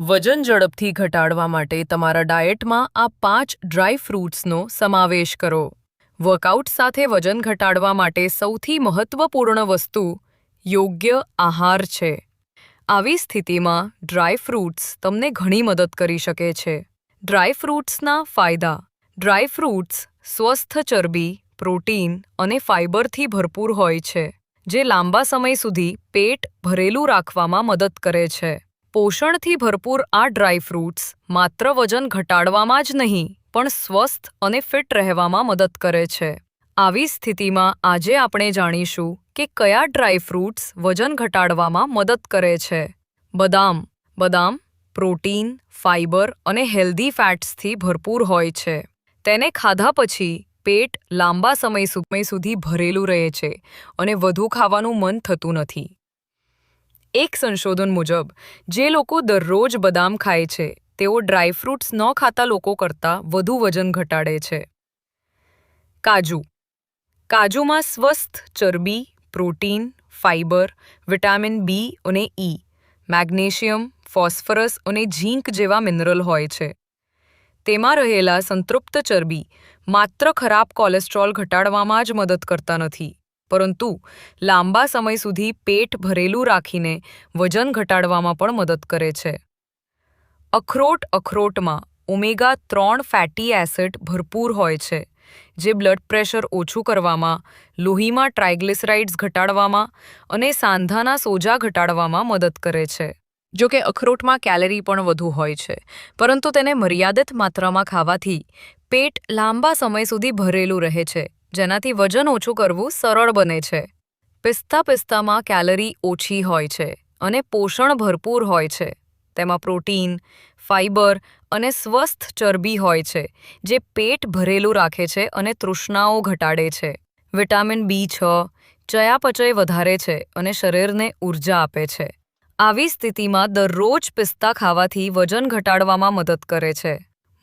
વજન ઝડપથી ઘટાડવા માટે તમારા ડાયટમાં આ પાંચ ડ્રાય ફ્રૂટ્સનો સમાવેશ કરો. વર્કઆઉટ સાથે વજન ઘટાડવા માટે સૌથી મહત્વપૂર્ણ વસ્તુ યોગ્ય આહાર છે. આવી સ્થિતિમાં ડ્રાય ફ્રૂટ્સ તમને ઘણી મદદ કરી શકે છે. ડ્રાય ફ્રૂટ્સના ફાયદા. ડ્રાય ફ્રૂટ્સ સ્વસ્થ ચરબી, પ્રોટીન અને ફાઇબરથી ભરપૂર હોય છે, જે લાંબા સમય સુધી પેટ ભરેલું રાખવામાં મદદ કરે છે. પોષણથી ભરપૂર આ ડ્રાય ફ્રૂટ્સ માત્ર વજન ઘટાડવામાં જ નહીં, પણ સ્વસ્થ અને ફિટ રહેવામાં મદદ કરે છે. આવી સ્થિતિમાં આજે આપણે જાણીશું કે કયા ડ્રાય ફ્રૂટ્સ વજન ઘટાડવામાં મદદ કરે છે. બદામ બદામ, પ્રોટીન, ફાઇબર અને હેલ્ધી ફેટ્સથી ભરપૂર હોય છે. તેને ખાધા પછી પેટ લાંબા સમય સુધી ભરેલું રહે છે અને વધુ ખાવાનું મન થતું નથી. એક સંશોધન મુજબ, જે લોકો દરરોજ બદામ ખાય છે, તેઓ ડ્રાયફ્રૂટ્સ ન ખાતા લોકો કરતાં વધુ વજન ઘટાડે છે. કાજુ. કાજુમાં સ્વસ્થ, ચરબી, પ્રોટીન ફાઇબર વિટામિન બી અને ઈ, મેગ્નેશિયમ, ફોસ્ફરસ અને ઝીંક જેવા મિનરલ હોય છે. તેમાં રહેલા સંતૃપ્ત ચરબી માત્ર ખરાબ કોલેસ્ટ્રોલ ઘટાડવામાં જ મદદ કરતા નથી. પરંતુ લાંબા સમય સુધી પેટ ભરેલું રાખીને વજન ઘટાડવામાં પણ મદદ કરે છે. અખરોટ અખરોટમાં ઓમેગા ત્રણ ફેટી એસિડ ભરપૂર હોય છે, જે બ્લડ પ્રેશર ઓછું કરવામાં, લોહીમાં ટ્રાઇગ્લિસરાઇડ્સ ઘટાડવામાં અને સાંધાના સોજા ઘટાડવામાં મદદ કરે છે. જો કે અખરોટમાં કેલરી પણ વધુ હોય છે, પરંતુ તેને મર્યાદિત માત્રામાં ખાવાથી પેટ લાંબા સમય સુધી ભરેલું રહે છે. જેનાથી વજન ઓછું કરવું સરળ બને છે. પિસ્તા પિસ્તામાં કેલરી ઓછી હોય છે અને પોષણ ભરપૂર હોય છે. તેમાં પ્રોટીન ફાઇબર અને સ્વસ્થ ચરબી હોય છે, જે પેટ ભરેલું રાખે છે અને તૃષ્ણાઓ ઘટાડે છે. વિટામિન બી છ, ચયાપચય વધારે છે અને શરીરને ઊર્જા આપે છે. આવી સ્થિતિમાં દરરોજ પિસ્તા ખાવાથી વજન ઘટાડવામાં મદદ કરે છે.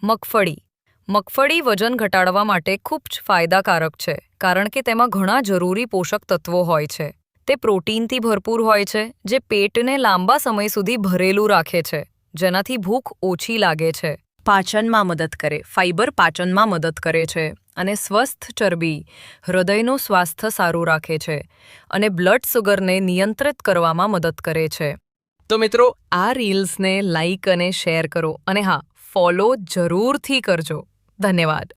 મગફળી મગફળી વજન ઘટાડવા માટે ખૂબ જ ફાયદાકારક છે, કારણ કે તેમાં ઘણા જરૂરી પોષક તત્વો હોય છે. તે પ્રોટીનથી ભરપૂર હોય છે, જે પેટને લાંબા સમય સુધી ભરેલું રાખે છે, જેનાથી ભૂખ ઓછી લાગે છે. પાચનમાં મદદ કરે ફાઇબર પાચનમાં મદદ કરે છે, અને સ્વસ્થ ચરબી, હૃદયનું સ્વાસ્થ્ય સારું રાખે છે, અને બ્લડ સુગરને નિયંત્રિત કરવામાં મદદ કરે છે. તો મિત્રો, આ રીલ્સને લાઇક અને શેર કરો, અને હા, ફોલો જરૂરથી કરજો. ધન્યવાદ